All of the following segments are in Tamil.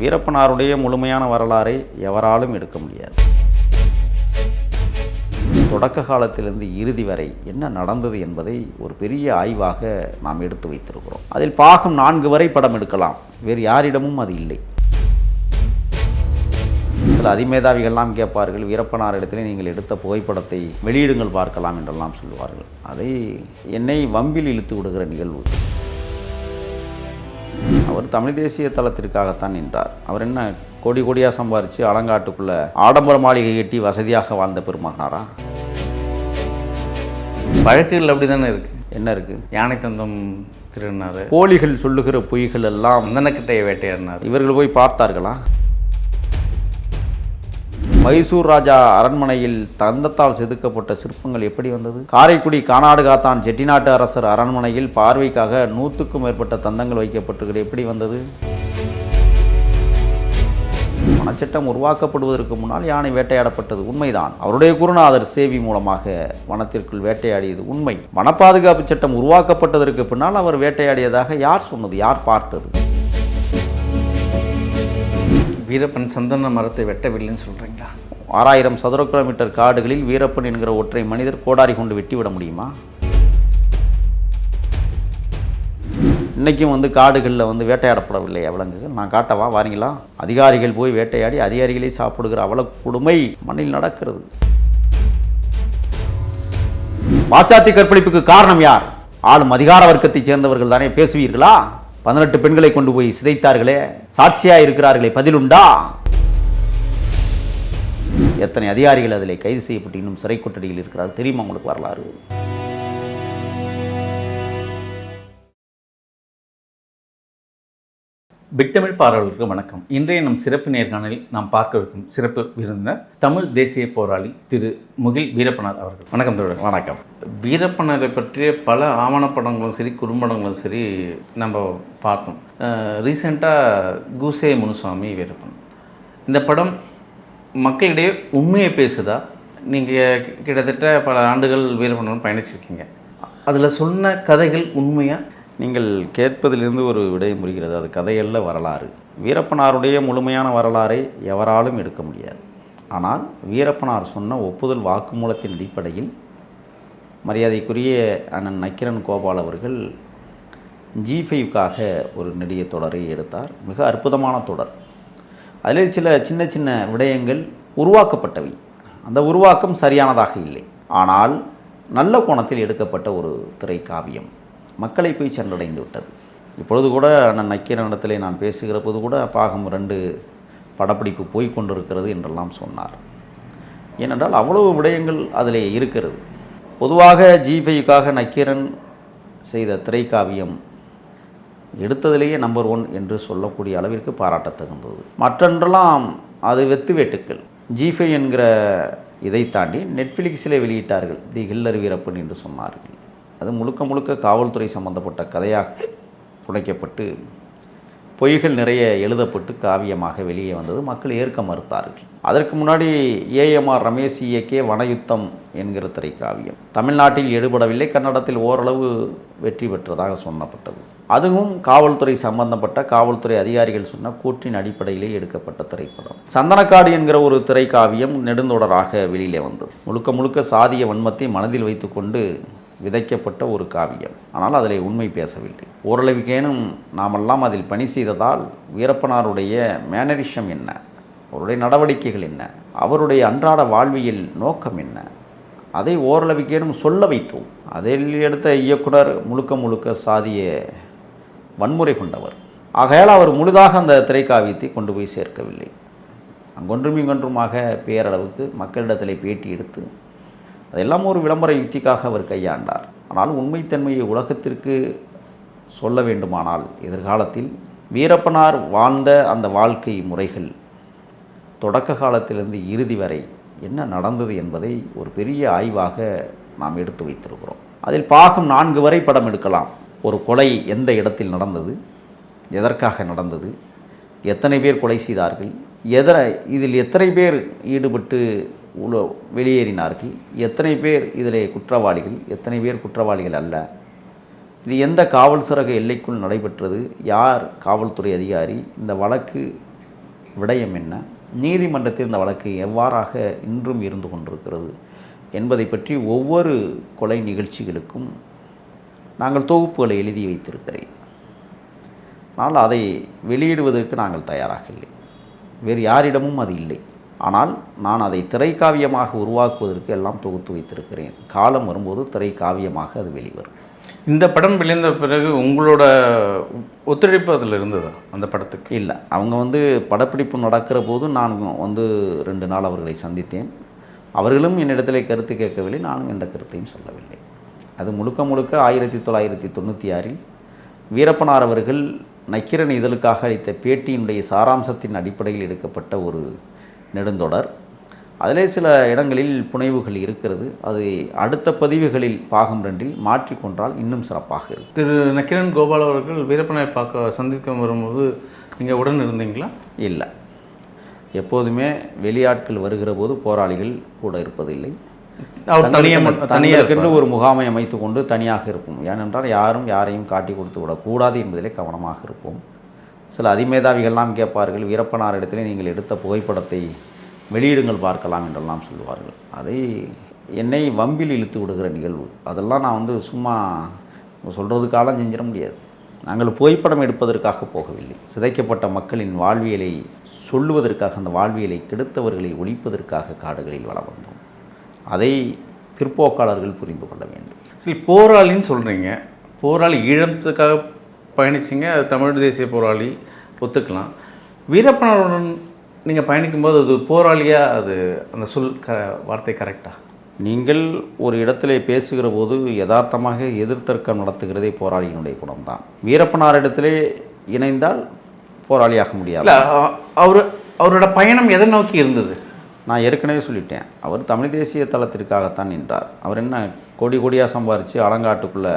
வீரப்பனாருடைய முழுமையான வரலாறை எவராலும் எடுக்க முடியாது. தொடக்க காலத்திலிருந்து இறுதி வரை என்ன நடந்தது என்பதை ஒரு பெரிய ஆய்வாக நாம் எடுத்து வைத்திருக்கிறோம். அதில் பாகம் நான்கு வரை படம் எடுக்கலாம். வேறு யாரிடமும் அது இல்லை. சில அதிமேதாவிகள்லாம் கேட்பார்கள் வீரப்பனார் இடத்திலே நீங்கள் எடுத்த புகைப்படத்தை வெளியிடுங்கள் பார்க்கலாம் என்றெல்லாம் சொல்லுவார்கள். அதை என்னை வம்பில் இழுத்து விடுகிற நிகழ்வு. அவர் தமிழ் தேசிய தளத்திற்காகத்தான் நின்றார். அவர் என்ன கோடி கோடியாக சம்பாரித்து அலங்காட்டுக்குள்ள ஆடம்பர மாளிகை கட்டி வசதியாக வாழ்ந்த பெருமகனாரா? வழக்குகள் அப்படி தானே இருக்கு? என்ன இருக்கு? யானை தந்தம் திருடினாரு போலிகள் சொல்லுகிற பொய்கள் எல்லாம் சந்தனக்கட்டையை வேட்டையாடினார். இவர்கள் போய் பார்த்தார்களா? மைசூர் ராஜா அரண்மனையில் தந்தத்தால் செதுக்கப்பட்ட சிற்பங்கள் எப்படி வந்தது? காரைக்குடி கானாடு காத்தான் செட்டிநாட்டு அரசர் அரண்மனையில் பார்வைக்காக நூற்றுக்கும் மேற்பட்ட தந்தங்கள் வைக்கப்பட்டிருக்கிறது. எப்படி வந்தது? வனச்சட்டம் உருவாக்கப்படுவதற்கு முன்னால் யானை வேட்டையாடப்பட்டது. உண்மைதான். அவருடைய குருநாதர் சேவி மூலமாக வனத்திற்குள் வேட்டையாடியது உண்மை. வன பாதுகாப்பு சட்டம் உருவாக்கப்பட்டதற்கு பின்னால் அவர் வேட்டையாடியதாக யார் சொன்னது? யார் பார்த்தது? வீரப்பன் சந்தன மரத்தை வெட்டவில்லைன்னு சொல்கிறீங்க ஆறாயிரம் சதுர கிலோமீட்டர் காடுகளில் வீரப்பன் என்கிற ஒற்றை மனிதர் கோடாரி கொண்டு வெட்டிவிட முடியுமா? இன்றைக்கும் வந்து காடுகளில் வந்து வேட்டையாடப்படவில்லையா விலங்குகள் நான் காட்டவா? வாரீங்களா? அதிகாரிகள் போய் வேட்டையாடி அதிகாரிகளே சாப்பிடுகிற அவ்வளோ கொடுமை மண்ணில் நடக்கிறது. பாச்சாத்தி கற்பழிப்புக்கு காரணம் யார்? ஆளும் அதிகார வர்க்கத்தைச் சேர்ந்தவர்கள் தானே பேசுவீர்களா? பதினெட்டு பெண்களை கொண்டு போய் சிதைத்தார்களே. சாட்சியாக இருக்கிறார்களே பதிலுண்டா? எத்தனை அதிகாரிகள் அதில் கைது செய்யப்பட்டு இன்னும் சிறை கொட்டடியில் இருக்கிறார் தெரியுமா உங்களுக்கு வரலாறு? பிக்தமிழ் பார்வையாளர்களுக்கு வணக்கம். இன்றைய நம் சிறப்பு நேர்காணலில் நாம் பார்க்கவிருக்கும் சிறப்பு விருந்தினர் தமிழ் தேசிய போராளி திரு முகில் வீரப்பனார் அவர்கள். வணக்கம் தோழர். வணக்கம். வீரப்பனரை பற்றிய பல ஆவணப்படங்களும் சரி குறும்படங்களும் சரி நம்ம பார்த்தோம். ரீசெண்டாக கூசே முனுசாமி வீரப்பன். இந்த படம் மக்களிடையே உண்மையை பேசுதா? நீங்கள் கிட்டத்தட்ட பல ஆண்டுகள் வீரப்பனுடன் பயணிச்சிருக்கீங்க. அதில் சொன்ன கதைகள் உண்மையாக நீங்கள் கேட்பதிலிருந்து ஒரு விடை முடிகிறது அது கதையல்ல வரலாறு. வீரப்பனாருடைய முழுமையான வரலாறை எவராலும் எடுக்க முடியாது. ஆனால் வீரப்பனார் சொன்ன ஒப்புதல் வாக்குமூலத்தின் அடிப்படையில் மரியாதைக்குரிய அண்ணன் நக்கிரன் கோபால் அவர்கள் ஜி ஃபைவ்க்காக ஒரு நெடிய தொடரை எடுத்தார். மிக அற்புதமான தொடர். அதில் சில சின்ன சின்ன விடயங்கள் உருவாக்கப்பட்டவை. அந்த உருவாக்கம் சரியானதாக இல்லை. ஆனால் நல்ல கோணத்தில் எடுக்கப்பட்ட ஒரு திரைக்காவியம் மக்களை போய் சென்றடைந்து விட்டது. இப்பொழுது கூட அண்ணன் நக்கீரனிடத்திலே நான் பேசுகிற போது கூட பாகம் ரெண்டு படப்பிடிப்பு போய் கொண்டிருக்கிறது என்றெல்லாம் சொன்னார். ஏனென்றால் அவ்வளவு விடயங்கள் அதிலே இருக்கிறது. பொதுவாக ஜிஃபைக்காக நக்கீரன் செய்த திரைக்காவியம் எடுத்ததிலேயே நம்பர் ஒன் என்று சொல்லக்கூடிய அளவிற்கு பாராட்டத் தகுந்தது மற்றொன்றெல்லாம் அது வெத்து வேட்டுக்கள். ஜிஃபை என்கிற இதை தாண்டி நெட்ஃப்ளிக்ஸிலே வெளியிட்டார்கள். தி ஹில்லர் வீரப்பன் என்று சொன்னார்கள். அது முழுக்க முழுக்க காவல்துறை சம்பந்தப்பட்ட கதையாக புனைக்கப்பட்டு பொய்கள் நிறைய எழுதப்பட்டு காவியமாக வெளியே வந்தது. மக்கள் ஏற்க மறுத்தார்கள். அதற்கு முன்னாடி ஏஎம்ஆர் ரமேஷ் இயக்கிய வனயுத்தம் என்கிற திரைக்காவியம். தமிழ்நாட்டில் எடுபடவில்லை கன்னடத்தில் ஓரளவு வெற்றி பெற்றதாக சொன்னப்பட்டது. அதுவும் காவல்துறை சம்பந்தப்பட்ட காவல்துறை அதிகாரிகள் சொன்ன கூற்றின் அடிப்படையிலே எடுக்கப்பட்ட திரைப்படம். சந்தனக்காடு என்கிற ஒரு திரைக்காவியம் நெடுந்தொடராக வெளியிலே வந்தது. முழுக்க முழுக்க சாதிய வன்மத்தை மனதில் வைத்துக்கொண்டு விதைக்கப்பட்ட ஒரு காவியம். ஆனால் அதில் உண்மை பேசவில்லை. ஓரளவுக்கேனும் நாமெல்லாம் அதில் பணி செய்ததால் வீரப்பனாருடைய மேனரிஷம் என்ன? அவருடைய நடவடிக்கைகள் என்ன? அவருடைய அன்றாட வாழ்வியல் நோக்கம் என்ன? அதை ஓரளவுக்கேனும் சொல்ல வைத்தோம். அதில் எடுத்த இயக்குனர் முழுக்க முழுக்க சாதிய வன்முறை கொண்டவர். ஆகையால் அவர் முழுதாக அந்த திரைக்காவியத்தை கொண்டு போய் சேர்க்கவில்லை. அங்கொன்றும் இங்கொன்றுமாக பேரளவுக்கு மக்களிடத்தில் பேட்டி எடுத்து அதெல்லாம் ஒரு விளம்பர யுக்திக்காக அவர் கையாண்டார். ஆனால் உண்மைத்தன்மையை உலகத்திற்கு சொல்ல வேண்டுமானால் எதிர்காலத்தில் வீரப்பனார் வாழ்ந்த அந்த வாழ்க்கை முறைகள் தொடக்க காலத்திலிருந்து இறுதி வரை என்ன நடந்தது என்பதை ஒரு பெரிய ஆய்வாக நாம் எடுத்து வைத்திருக்கிறோம். அதில் பாகம் நான்கு வரை படம் எடுக்கலாம். ஒரு கொலை எந்த இடத்தில் நடந்தது? எதற்காக நடந்தது? எத்தனை பேர் கொலை செய்தார்கள்? எதனை இதில் எத்தனை பேர் ஈடுபட்டு உள்ள வெளியேறினார்கள்? எத்தனை பேர் இதில் குற்றவாளிகள்? எத்தனை பேர் குற்றவாளிகள் அல்ல? இது எந்த காவல் சிறக எல்லைக்குள் நடைபெற்றது? யார் காவல்துறை அதிகாரி? இந்த வழக்கு விடயம் என்ன? நீதிமன்றத்தில் இந்த வழக்கு எவ்வாறாக இன்றும் இருந்து கொண்டிருக்கிறது? என்பதை பற்றி ஒவ்வொரு கொலை நிகழ்ச்சிகளுக்கும் நாங்கள் தொகுப்புகளை எழுதி வைத்திருக்கிறேன். ஆனால் அதை வெளியிடுவதற்கு நாங்கள் தயாராக இல்லை. வேறு யாரிடமும் அது இல்லை. ஆனால் நான் அதை திரைக்காவியமாக உருவாக்குவதற்கு எல்லாம் தொகுத்து வைத்திருக்கிறேன். காலம் வரும்போது திரைக்காவியமாக அது வெளிவரும். இந்த படம் விளைந்த பிறகு உங்களோட ஒத்துழைப்பு அதில் இருந்ததா? அந்த படத்துக்கு? இல்லை. அவங்க வந்து படப்பிடிப்பு நடக்கிற போது நான் வந்து ரெண்டு நாள் அவர்களை சந்தித்தேன். அவர்களும் என்னிடத்திலே கருத்து கேட்கவில்லை. நானும் எந்த கருத்தையும் சொல்லவில்லை. அது முழுக்க முழுக்க ஆயிரத்தி தொள்ளாயிரத்தி தொண்ணூற்றி ஆறில் வீரப்பனார் அவர்கள் நக்கிரன் இதழுக்காக அளித்த பேட்டியினுடைய சாராம்சத்தின் அடிப்படையில் எடுக்கப்பட்ட ஒரு நெடுந்தொடர். அதிலே சில இடங்களில் புனைவுகள் இருக்கிறது. அது அடுத்த பதிவுகளில் பாகம் ரெண்டில் மாற்றிக்கொண்டால் இன்னும் சிறப்பாக இருக்கும். திரு நக்கிரன் கோபால் அவர்கள் வீரப்பனை பார்க்க சந்திக்க வரும்போது நீங்கள் உடன் இருந்தீங்களா? இல்லை. எப்போதுமே வெளியாட்கள் வருகிற போது போராளிகள் கூட இருப்பதில்லை. அவர் தனியாக தனியாக ஒரு முகாமை அமைத்து கொண்டு தனியாக இருப்போம். ஏனென்றால் யாரும் யாரையும் காட்டி கொடுத்து விடக்கூடாது என்பதிலே கவனமாக இருப்போம். சில அதிமேதாவிகள்லாம் கேட்பார்கள் வீரப்பனார் இடத்திலே நீங்கள் எடுத்த புகைப்படத்தை வெளியிடுங்கள் பார்க்கலாம் என்றெல்லாம் சொல்லுவார்கள். அதை என்னை வம்பில் இழுத்து விடுகிற நிகழ்வு. அதெல்லாம் நான் வந்து சும்மா சொல்கிறதுக்காலாம் செஞ்சிட முடியாது. நாங்கள் புகைப்படம் எடுப்பதற்காக போகவில்லை. சிதைக்கப்பட்ட மக்களின் வாழ்வியலை சொல்லுவதற்காக அந்த வாழ்வியலை கெடுத்தவர்களை ஒழிப்பதற்காக காடுகளில் வளம் வந்தோம். அதை பிற்போக்காளர்கள் புரிந்து கொள்ள வேண்டும். சரி போராளின்னு சொல்கிறீங்க போராளி ஈழத்துக்காக பயணிச்சிங்க அது தமிழ் தேசிய போராளி ஒத்துக்கலாம். வீரப்பனருடன் நீங்கள் பயணிக்கும்போது அது போராளியாக அது அந்த சொல் க வார்த்தை கரெக்டா? நீங்கள் ஒரு இடத்திலே பேசுகிற போது யதார்த்தமாக எதிர்த்தர்க்கம் நடத்துகிறதே போராளியினுடைய குணம்தான். வீரப்பனாரிடத்திலே இணைந்தால் போராளியாக முடியாது. அவர் அவரோட பயணம் எதை நோக்கி இருந்தது? நான் ஏற்கனவே சொல்லிட்டேன். அவர் தமிழ் தேசிய தளத்திற்காகத்தான் நின்றார். அவர் என்ன கோடி கோடியாக சம்பாரித்து அலங்காட்டுக்குள்ளே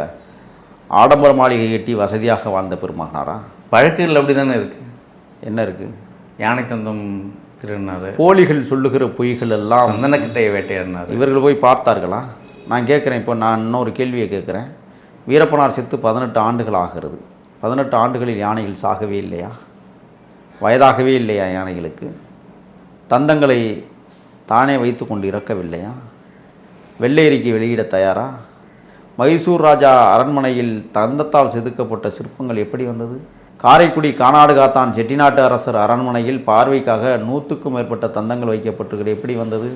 ஆடம்பர மாளிகை கட்டி வசதியாக வாழ்ந்த பெருமகனாரா? வழக்குகள் அப்படி தானே இருக்குது என்ன இருக்குது யானை தந்தம் திருநாரு போலிகள் சொல்லுகிற பொய்கள் எல்லாம் சந்தனக்கட்டையை வேட்டையாடினார். இவர்கள் போய் பார்த்தார்களா? நான் கேட்குறேன் இப்போ நான் இன்னொரு கேள்வியை கேட்குறேன். வீரப்பனார் செத்து பதினெட்டு ஆண்டுகள் ஆகிறது. பதினெட்டு ஆண்டுகளில் யானைகள் சாகவே இல்லையா? வயதாகவே இல்லையா யானைகளுக்கு? தந்தங்களை தானே வைத்து கொண்டு இறக்கவில்லையா? வெள்ளையரிக்கை வெளியிட தயாரா? மைசூர் ராஜா அரண்மனையில் தந்தத்தால் செதுக்கப்பட்ட சிற்பங்கள் எப்படி வந்தது? காரைக்குடி கானாடு காத்தான் செட்டிநாட்டு அரசர் அரண்மனையில் பார்வைக்காக நூற்றுக்கும் மேற்பட்ட தந்தங்கள் வைக்கப்பட்டிருக்கிறது. எப்படி வந்தது?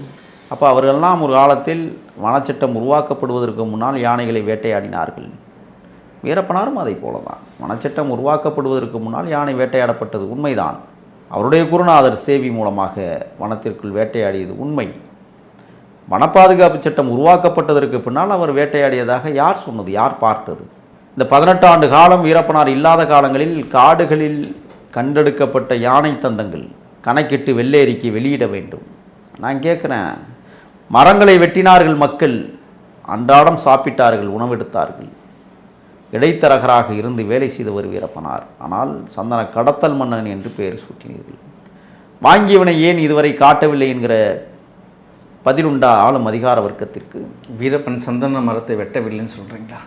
அப்போ அவர்களெல்லாம் ஒரு காலத்தில் வனச்சட்டம் உருவாக்கப்படுவதற்கு முன்னால் யானைகளை வேட்டையாடினார்கள். வீரப்பனாரும் அதை போல தான் வனச்சட்டம் உருவாக்கப்படுவதற்கு முன்னால் யானை வேட்டையாடப்பட்டது. உண்மைதான். அவருடைய குருநாதர் சேவி மூலமாக வனத்திற்குள் வேட்டையாடியது உண்மை. வனப்பாதுகாப்பு சட்டம் உருவாக்கப்பட்டதற்கு பின்னால் அவர் வேட்டையாடியதாக யார் சொன்னது? யார் பார்த்தது? இந்த பதினெட்டு ஆண்டு காலம் வீரப்பனார் இல்லாத காலங்களில் காடுகளில் கண்டெடுக்கப்பட்ட யானை தந்தங்கள் கணக்கிட்டு வெள்ளேரிக்கை வெளியிட வேண்டும். நான் கேட்குறேன் மரங்களை வெட்டினார்கள் மக்கள் அன்றாடம் சாப்பிட்டார்கள் உணவெடுத்தார்கள். இடைத்தரகராக இருந்து வேலை செய்தவர் வீரப்பனார். ஆனால் சந்தன கடத்தல் மன்னன் என்று பெயர் சூட்டினீர்கள். வாங்கியவனை ஏன் இதுவரை காட்டவில்லை என்கிற பதிலுண்டா ஆளும் அதிகார வர்க்கத்திற்கு. வீரப்பன் சந்தன மரத்தை வெட்டவில்லைன்னு சொல்கிறீங்களா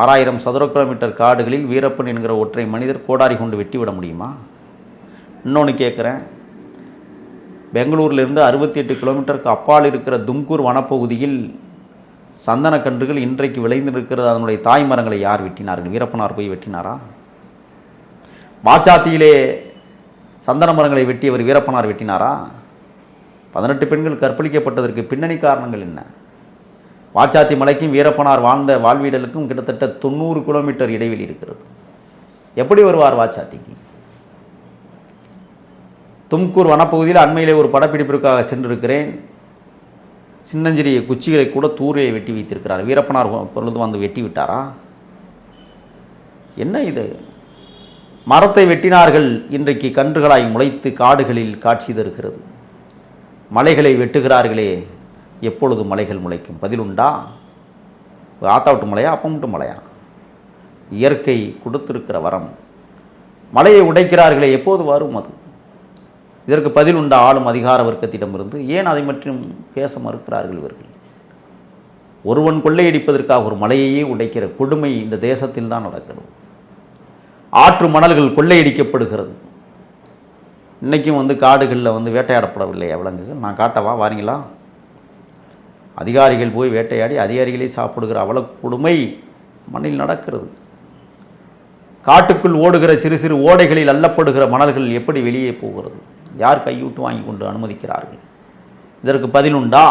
ஆறாயிரம் சதுர கிலோமீட்டர் காடுகளில் வீரப்பன் என்கிற ஒற்றை மனிதர் கோடாரி கொண்டு வெட்டி விட முடியுமா? இன்னொன்று கேட்குறேன் பெங்களூர்லேருந்து அறுபத்தி எட்டு கிலோமீட்டருக்கு அப்பால் இருக்கிற தும்கூர் வனப்பகுதியில் சந்தனக்கன்றுகள் இன்றைக்கு விளைந்திருக்கிறது. அதனுடைய தாய் மரங்களை யார் வெட்டினார்கள்? வீரப்பனார் போய் வெட்டினாரா? வாச்சாத்தியிலே சந்தன மரங்களை வெட்டியவர் வீரப்பனார் வெட்டினாரா? பதினெட்டு பெண்கள் கற்பழிக்கப்பட்டதற்கு பின்னணி காரணங்கள் என்ன? வாச்சாத்தி மலைக்கும் வீரப்பனார் வாழ்ந்த வாழ்வீடலுக்கும் கிட்டத்தட்ட தொண்ணூறு கிலோமீட்டர் இடைவெளி இருக்கிறது. எப்படி வருவார் வாச்சாத்திக்கு தும்கூர் வனப்பகுதியில் அண்மையிலே ஒரு படப்பிடிப்பிற்காக சென்றிருக்கிறேன். சின்னஞ்சிறிய குச்சிகளை கூட தூரியை வெட்டி வைத்திருக்கிறார். வீரப்பனார் பொழுது வந்து வெட்டி விட்டாரா? என்ன இது? மரத்தை வெட்டினார்கள் இன்றைக்கு கன்றுகளாய் முளைத்து காடுகளில் காட்சி தருகிறது. மலைகளை வெட்டுகிறார்களே எப்பொழுது மலைகள் முளைக்கும்? பதிலுண்டா? ஆத்தா விட்டு மலையா அப்பம் விட்டு மலையா? இயற்கை கொடுத்திருக்கிற வரம். மலையை உடைக்கிறார்களே எப்போது வரும் அது? இதற்கு பதில் உண்ட ஆளும் அதிகார வர்க்கத்திடமிருந்து. ஏன் அதை மட்டும் பேச மறுக்கிறார்கள் இவர்கள்? ஒருவன் கொள்ளையடிப்பதற்காக ஒரு மலையையே உடைக்கிற கொடுமை இந்த தேசத்தில் தான் நடக்கிறது. ஆற்று மணல்கள் கொள்ளையடிக்கப்படுகிறது. இன்றைக்கும் வந்து காடுகளில் வந்து வேட்டையாடப்படவில்லையா விலங்குகள் நான் காட்டவா? வாரீங்களா? அதிகாரிகள் போய் வேட்டையாடி அதிகாரிகளே சாப்பிடுகிற அவ்வளவு கொடுமை மண்ணில் நடக்கிறது. காட்டுக்குள் ஓடுகிற சிறு சிறு ஓடைகளில் அள்ளப்படுகிற மணல்கள் எப்படி வெளியே போகிறது? யார் கையூட்டு வாங்கி கொண்டு அனுமதிக்கிறார்கள்? இதற்கு பதிலுண்டா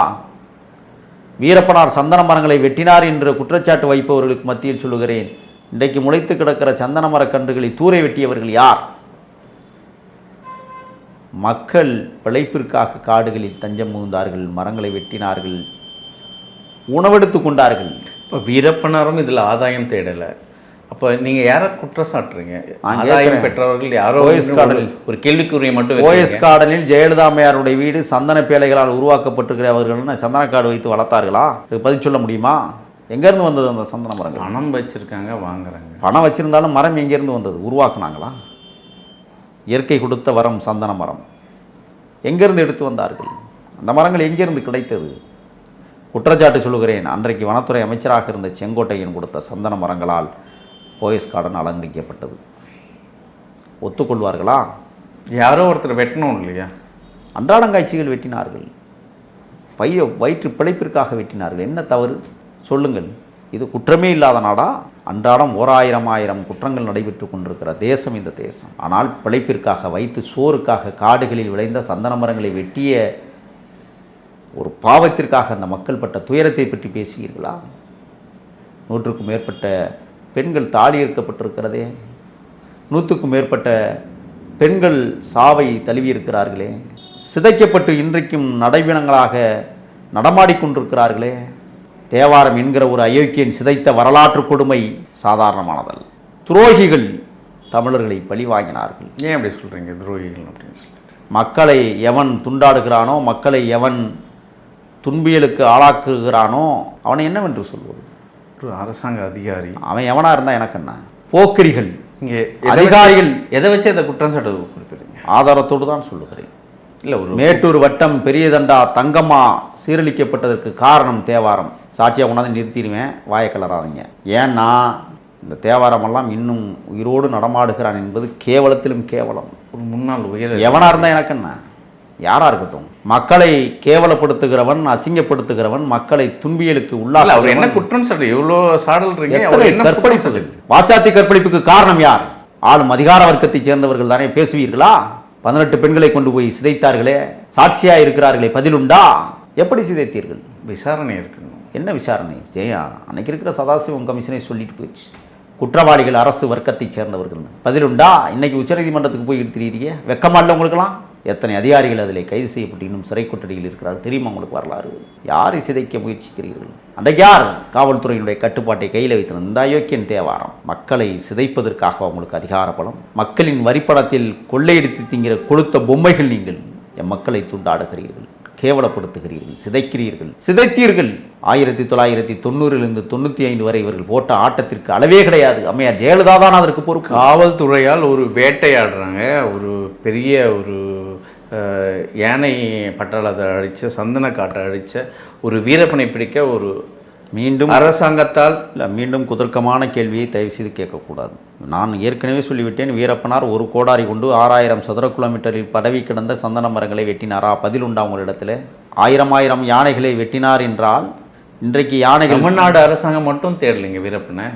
வீரப்பனார் சந்தன மரங்களை வெட்டினார் என்று குற்றச்சாட்டு வைப்பவர்களுக்கு மத்தியில் சொல்லுகிறேன். இன்றைக்கு முளைத்து கிடக்கிற சந்தன மரக்கன்றுகளை தூரை வெட்டியவர்கள் யார்? மக்கள் பிழைப்பிற்காக காடுகளில் தஞ்சம் புகுந்தார்கள் மரங்களை வெட்டினார்கள் உணவெடுத்து கொண்டார்கள். இப்போ வீரப்பனாரும் இதில் ஆதாயம் தேடலை. அப்போ நீங்கள் யாரை குற்றம் சாட்டுறீங்க ஆதாயம். பெற்றவர்கள் யாரோ ஓஎஸ் கார்டனில். ஒரு கேள்விக்குறியை மட்டும் ஓஎஸ். கார்டனில் ஜெயலலிதா அம்மையாருடைய வீடு சந்தன பேழைகளால் உருவாக்கப்பட்டிருக்கிறவர்கள் சந்தன காடு வைத்து வளர்த்தார்களா? இதுக்கு பதில் சொல்ல முடியுமா? எங்கேருந்து வந்தது அந்த சந்தன மரங்கள்? பணம் வச்சிருக்காங்க வாங்குறாங்க. பணம் வச்சிருந்தாலும் மரம் எங்கேருந்து வந்தது? உருவாக்குனாங்களா? இயற்கை கொடுத்த வரம் சந்தன மரம். எங்கேருந்து எடுத்து வந்தார்கள்? அந்த மரங்கள் எங்கேருந்து கிடைத்தது? குற்றச்சாட்டு சொல்லுகிறேன். அன்றைக்கு வனத்துறை அமைச்சராக இருந்த செங்கோட்டையன் கொடுத்த சந்தன மரங்களால் போயஸ் கார்டன் அலங்கரிக்கப்பட்டது. ஒத்துக்கொள்வார்களா? யாரோ ஒருத்தர் வெட்டணும் இல்லையா? அன்றாடங்காய்ச்சிகள் வெட்டினார்கள். பைய வயிற்று பிழைப்பிற்காக வெட்டினார்கள். என்ன தவறு? சொல்லுங்கள். இது குற்றமே இல்லாத நாடா? அன்றாடம் ஓர் ஆயிரம் ஆயிரம் குற்றங்கள் நடைபெற்று கொண்டிருக்கிற தேசம் இந்த தேசம். ஆனால் பிழைப்பிற்காக வைத்து சோறுக்காக காடுகளில் விளைந்த சந்தன மரங்களை வெட்டிய ஒரு பாவத்திற்காக அந்த மக்கள் பட்ட துயரத்தை பற்றி பேசுவீர்களா? நூற்றுக்கும் மேற்பட்ட பெண்கள் தாலி ஏற்கப்பட்டிருக்கிறதே நூற்றுக்கும் மேற்பட்ட பெண்கள் சாவை தழுவியிருக்கிறார்களே. சிதைக்கப்பட்டு இன்றைக்கும் நடைபிணங்களாக நடமாடிக்கொண்டிருக்கிறார்களே தேவாரம் என்கிற ஒரு அயோக்கியன் சிதைத்த வரலாற்று கொடுமை சாதாரணமானதல்ல துரோகிகள் தமிழர்களை பழி வாங்கினார்கள் ஏன் அப்படி சொல்கிறீங்க துரோகிகள் அப்படின்னு சொல்லி மக்களை எவன் துண்டாடுகிறானோ மக்களை எவன் துன்பியலுக்கு ஆளாக்குகிறானோ அவனை என்னவென்று சொல்வது? ஒரு அரசாங்க அதிகாரி. அவன் எவனா இருந்தா எனக்கு என்ன? போக்கிரிகள். இங்கே அதிகாரிகள். எதை வச்சு அதை குற்றம் சாட்டு குறிப்பிடுறீங்க ஆதாரத்தோடு தான் சொல்லுகிறேன். இல்லை ஒரு மேட்டூர் வட்டம் பெரியதண்டா தங்கம்மா சீரழிக்கப்பட்டதற்கு காரணம் தேவாரம். சாட்சியாக கொண்டாந்து நிறுத்திடுவேன். வாயை கலராதீங்க ஏன்னா இந்த தேவாரமெல்லாம் இன்னும் உயிரோடு நடமாடுகிறான் என்பது கேவலத்திலும் கேவலம். ஒரு முன்னாள் உயர் எவனா இருந்தா எனக்கு என்ன? யாரா இருக்கட்டும் மக்களை கேவலப்படுத்துகிறவன் அசிங்கப்படுத்துகிறவன் மக்களை துன்பியலுக்கு இல்ல, அவர் என்ன உள்ளாக குற்றம் சாட்டு எவ்வளோ குற்றம் கற்பழிப்புகள்? வாச்சாத்தி கற்பழிப்புக்கு காரணம் யார்? ஆளும் அதிகார வர்க்கத்தைச் சேர்ந்தவர்கள் தானே பேசுவீர்களா? பதினெட்டு பெண்களை கொண்டு போய் சிதைத்தார்களே சாட்சியா இருக்கிறார்களே பதிலுண்டா? எப்படி சிதைத்தீர்கள்? விசாரணை இருக்கணும். என்ன விசாரணை? ஜெயா அன்னைக்கு இருக்கிற சதாசிவம் கமிஷனை சொல்லிட்டு போயிடுச்சு. குற்றவாளிகள் அரசு வர்க்கத்தைச் சேர்ந்தவர்கள் பதிலுண்டா? இன்னைக்கு உச்சநீதிமன்றத்துக்கு போய் எடுத்துறீங்க வெக்கமா இல்லை உங்களுக்கெல்லாம்? எத்தனை அதிகாரிகள் அதில் கைது செய்யப்பட்டு இன்னும் சிறை கொட்டடியில் இருக்கிறார் தெரியுமா உங்களுக்கு வரலாறு? யாரை சிதைக்க முயற்சிக்கிறீர்கள்? அன்றைக்கு யார் காவல்துறையினுடைய கட்டுப்பாட்டை கையில் வைத்திருந்த அயோக்கியன் தேவாரம். மக்களை சிதைப்பதற்காக உங்களுக்கு அதிகார பலம் மக்களின் வரிப்படத்தில் கொள்ளையடித்து திங்கிற கொளுத்த பொம்மைகள் நீங்கள் என் மக்களை துண்டாடுகிறீர்கள் கேவலப்படுத்துகிறீர்கள் சிதைக்கிறீர்கள். சிதைத்தீர்கள். ஆயிரத்தி தொள்ளாயிரத்தி தொண்ணூறிலிருந்து தொண்ணூற்றி ஐந்து வரை இவர்கள் போட்ட ஆட்டத்திற்கு அளவே கிடையாது. அம்மையார் ஜெயலலிதா தான் அதற்கு பொறுப்பு. காவல்துறையால் ஒரு வேட்டையாடுறாங்க. ஒரு பெரிய ஒரு யானை பட்டாளத்தை அழிச்ச சந்தன காட்டை அழிச்ச ஒரு வீரப்பனை பிடிக்க ஒரு மீண்டும் அரசாங்கத்தால் இல்லை மீண்டும் குதர்க்கமான கேள்வியை தயவு செய்து கேட்கக்கூடாது. நான் ஏற்கனவே சொல்லிவிட்டேன் வீரப்பனார் ஒரு கோடாரி கொண்டு ஆறாயிரம் சதுர கிலோமீட்டரில் பதவி கிடந்த சந்தன மரங்களை வெட்டினாரா? பதில் உண்டா உங்களிடத்தில்? ஆயிரம் ஆயிரம் யானைகளை வெட்டினார் என்றால் இன்றைக்கு யானைகள் தமிழ்நாடு அரசாங்கம் மட்டும் தேடலைங்க வீரப்பனை.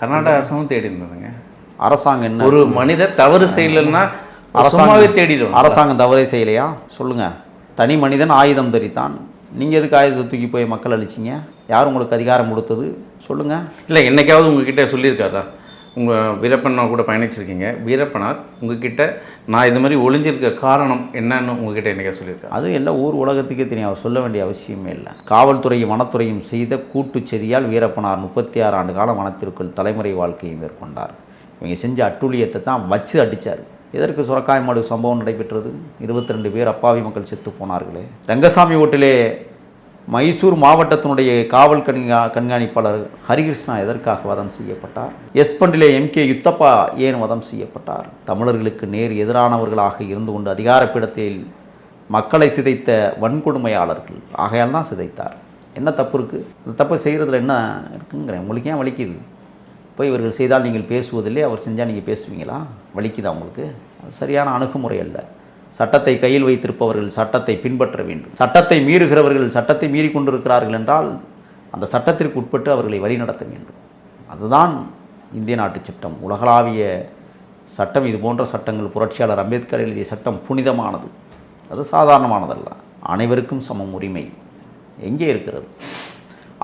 கர்நாடக அரசாங்கம் தேடி இருந்ததுங்க அரசாங்கம் என்ன? ஒரு மனிதர் தவறு செய்யலைன்னா அரசாங்கமே தேடிடும் அரசாங்கம் தவறே செய்யலையா? சொல்லுங்க. தனி மனிதன் ஆயுதம் தரித்தான். நீங்கள் எதுக்கு ஆயுதத்தை தூக்கி போய் மக்கள் அழிச்சிங்க? யார் உங்களுக்கு அதிகாரம் கொடுத்தது? சொல்லுங்க. இல்லை என்னைக்காவது உங்ககிட்ட சொல்லியிருக்காரா? உங்கள் வீரப்பனா கூட பயணிச்சிருக்கீங்க. வீரப்பனார் உங்ககிட்ட நான் இது மாதிரி ஒளிஞ்சிருக்க காரணம் என்னன்னு உங்ககிட்ட என்னைக்கா சொல்லியிருக்காரு? அது எல்லாம் ஊர் உலகத்துக்கே தெரியும். அவர் சொல்ல வேண்டிய அவசியமே இல்லை. காவல்துறையும் வனத்துறையும் செய்த கூட்டுச் செதியால் வீரப்பனார் முப்பத்தி ஆறு ஆண்டு காலம் வனத்திற்குள் தலைமுறை வாழ்க்கையை மேற்கொண்டார். இவங்க செஞ்ச அட்டூழியத்தை தான் வச்சு அடித்தார் எதற்கு சுரக்காய் மாடு சம்பவம் நடைபெற்றது? இருபத்தி ரெண்டு பேர் அப்பாவி மக்கள் செத்து போனார்களே. ரங்கசாமி ஓட்டிலே மைசூர் மாவட்டத்தினுடைய காவல் கண்கா கண்காணிப்பாளர் ஹரிகிருஷ்ணா எதற்காக வதம் செய்யப்பட்டார்? எஸ் பண்டிலே எம் கே யுத்தப்பா ஏன் வதம் செய்யப்பட்டார்? தமிழர்களுக்கு நேர் எதிரானவர்களாக இருந்து கொண்டு அதிகாரப்பீடத்தில் மக்களை சிதைத்த வன்கொடுமையாளர்கள் ஆகையால் தான் சிதைத்தார். என்ன தப்பு இருக்குது இந்த தப்பு செய்கிறதுல என்ன இருக்குங்கிறேன். உங்களுக்கு ஏன் வலிக்குது? போய் இவர்கள் செய்தால் நீங்கள் பேசுவதில்லை அவர் செஞ்சால் நீங்கள் பேசுவீங்களா? வலிக்குதா உங்களுக்கு? அது சரியான அணுகுமுறை அல்ல. சட்டத்தை கையில் வைத்திருப்பவர்கள் சட்டத்தை பின்பற்ற வேண்டும். சட்டத்தை மீறுகிறவர்கள் சட்டத்தை மீறி கொண்டிருக்கிறார்கள் என்றால் அந்த சட்டத்திற்கு உட்பட்டு அவர்களை வழிநடத்த வேண்டும். அதுதான் இந்திய நாட்டு சட்டம். உலகளாவிய சட்டம் இது போன்ற சட்டங்கள் புரட்சியாளர் அம்பேத்கர் எழுதிய சட்டம் புனிதமானது. அது சாதாரணமானதல்ல. அனைவருக்கும் சமம் உரிமை. எங்கே இருக்கிறது?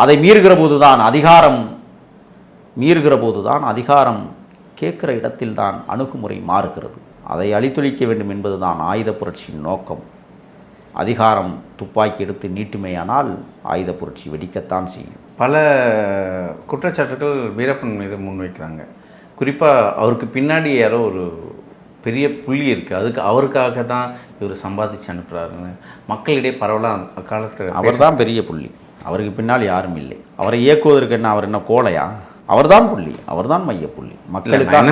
அதை மீறுகிற போதுதான் அதிகாரம் மீறுகிற போதுதான் அதிகாரம் கேட்கிற இடத்தில்தான் அணுகுமுறை மாறுகிறது. அதை அழித்தொழிக்க வேண்டும் என்பதுதான் ஆயுத புரட்சியின் நோக்கம். அதிகாரம் துப்பாக்கி எடுத்து நீட்டுமேயானால் ஆயுத புரட்சி வெடிக்கத்தான் செய்யும். பல குற்றச்சாட்டுகள் வீரப்பன் மீது முன்வைக்கிறாங்க. குறிப்பாக அவருக்கு பின்னாடி யாரோ ஒரு பெரிய புள்ளி இருக்குது அதுக்கு அவருக்காக தான் இவர் சம்பாதிச்சு அனுப்புகிறாருன்னு மக்களிடையே பரவலாக அக்காலத்தில் அவர்தான் பெரிய புள்ளி. அவருக்கு பின்னால் யாரும் இல்லை. அவரை இயக்குவதற்கு என்ன அவர் என்ன கோழையா? அவர்தான் புள்ளி அவர்தான் மைய புள்ளி மக்களுக்காக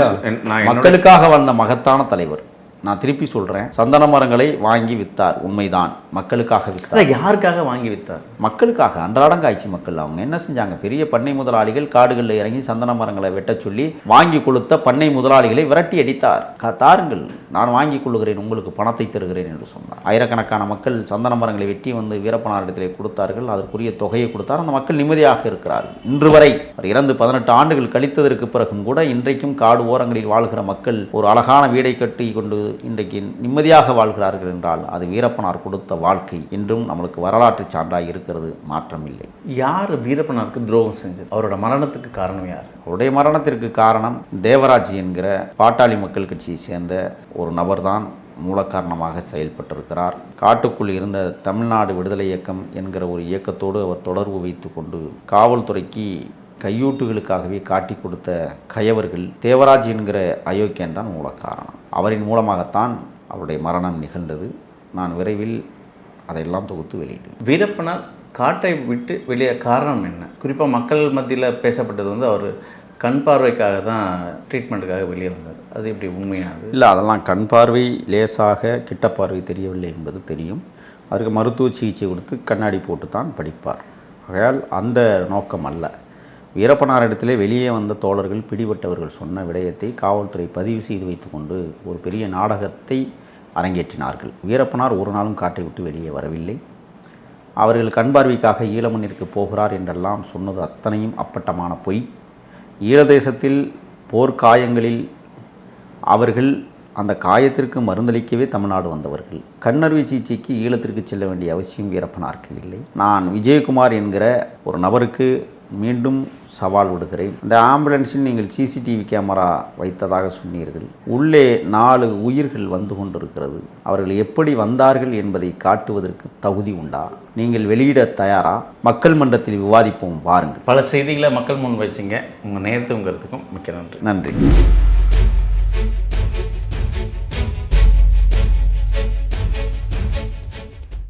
மக்களுக்காக வந்த மகத்தான தலைவர். நான் திருப்பி சொல்றேன் சந்தன மரங்களை வாங்கி வித்தார் உண்மைதான். மக்களுக்காக வித்தார். யாருக்காக வாங்கி வித்தார்? மக்களுக்காக அன்றாடம் காய்ச்சி மக்கள். அவங்க என்ன செஞ்சாங்க? பெரிய பண்ணை முதலாளிகள் காடுகளில் இறங்கி சந்தன மரங்களை வெட்டச் சொல்லி வாங்கி கொளுத்த பண்ணை முதலாளிகளை விரட்டி அடித்தார். "க- தாருங்கள். நான் வாங்கி கொள்ளுகிறேன் உங்களுக்கு பணத்தை தருகிறேன் என்று சொன்னார். ஆயிரக்கணக்கான மக்கள் சந்தன மரங்களை வெட்டி வந்து வீரப்பனாரிடத்திலே கொடுத்தார்கள். அதற்குரிய தொகையை கொடுத்தார். அந்த மக்கள் நிம்மதியாக இருக்கிறார்கள். இன்று வரை இறந்து பதினெட்டு ஆண்டுகள் கழித்ததற்கு பிறகும் கூட இன்றைக்கும் காடு ஓரங்களில் வாழ்கிற மக்கள் ஒரு அழகான வீடை கட்டி கொண்டு இன்றைக்கு நிம்மதியாக வாழ்கிறார்கள் என்றால் அது வீரப்பனார் கொடுத்த வாழ்க்கை இன்றும் நம்மளுக்கு வரலாற்று சான்றாக இருக்கிறது. மாற்றமில்லை. யார் வீரப்பனாருக்கு துரோகம் செஞ்சது? அவரோட மரணத்துக்கு காரணம் யார்? அவருடைய மரணத்திற்கு காரணம் தேவராஜ் என்கிற பாட்டாளி மக்கள் கட்சியை சேர்ந்த ஒரு ஒரு நபர்தான் மூலக்காரணமாக செயல்பட்டிருக்கிறார். காட்டுக்குள் இருந்த தமிழ்நாடு விடுதலை இயக்கம் என்கிற ஒரு இயக்கத்தோடு அவர் தொடர்பு வைத்து கொண்டு காவல்துறைக்கு கையூட்டுகளுக்காகவே காட்டி கொடுத்த கயவர்கள் தேவராஜ் என்கிற அயோக்கியன் தான் மூலக்காரணம். அவரின் மூலமாகத்தான் அவருடைய மரணம் நிகழ்ந்தது. நான் விரைவில் அதையெல்லாம் தொகுத்து வெளியிடுவேன். வீரப்பனார் காட்டை விட்டு வெளியே காரணம் என்ன? குறிப்பாக மக்கள் மத்தியில் பேசப்பட்டது வந்து அவர் கண் பார்வைக்காக தான் ட்ரீட்மெண்ட்டுக்காக வெளியே வந்தார். அது எப்படி உண்மையாது இல்லை அதெல்லாம் கண் பார்வை லேசாக கிட்ட பார்வை தெரியவில்லை என்பது தெரியும். அதற்கு மருத்துவ சிகிச்சை கொடுத்து கண்ணாடி போட்டு தான் படிப்பார். ஆகையால் அந்த நோக்கம் அல்ல. வீரப்பனாரிடத்திலே வெளியே வந்த தோழர்கள் பிடிபட்டவர்கள் சொன்ன விடயத்தை காவல்துறை பதிவு செய்து வைத்துக்கொண்டு ஒரு பெரிய நாடகத்தை அரங்கேற்றினார்கள். வீரப்பனார் ஒரு நாளும் காட்டை விட்டு வெளியே வரவில்லை. அவர்கள் கண்பார்வைக்காக ஈழமண்ணிற்கு போகிறார் என்றெல்லாம் சொன்னது அத்தனையும் அப்பட்டமான பொய். ஈரதேசத்தில் போர்க்காயங்களில் அவர்கள் அந்த காயத்திற்கு மருந்தளிக்கவே தமிழ்நாடு வந்தவர்கள். கண்ணறுவை சிகிச்சைக்கு ஈழத்திற்கு செல்ல வேண்டிய அவசியம் வீரப்பனாருக்கு இல்லை. நான் விஜயகுமார் என்கிற ஒரு நபருக்கு மீண்டும் சவால் விடுகிறேன். இந்த ஆம்புலன்ஸில் நீங்கள் சிசிடிவி கேமரா வைத்ததாக சொன்னீர்கள். உள்ளே நாலு உயிர்கள் வந்து கொண்டிருக்கிறது. அவர்கள் எப்படி வந்தார்கள் என்பதை காட்டுவதற்கு தகுதி உண்டா? நீங்கள் வெளியிட தயாரா? மக்கள் மன்றத்தில் விவாதிப்போம் வாருங்கள் பல செய்திகளை மக்கள் முன் வச்சிங்க. உங்கள் நேரத்துங்கிறதுக்கும் மிக்க நன்றி. நன்றி.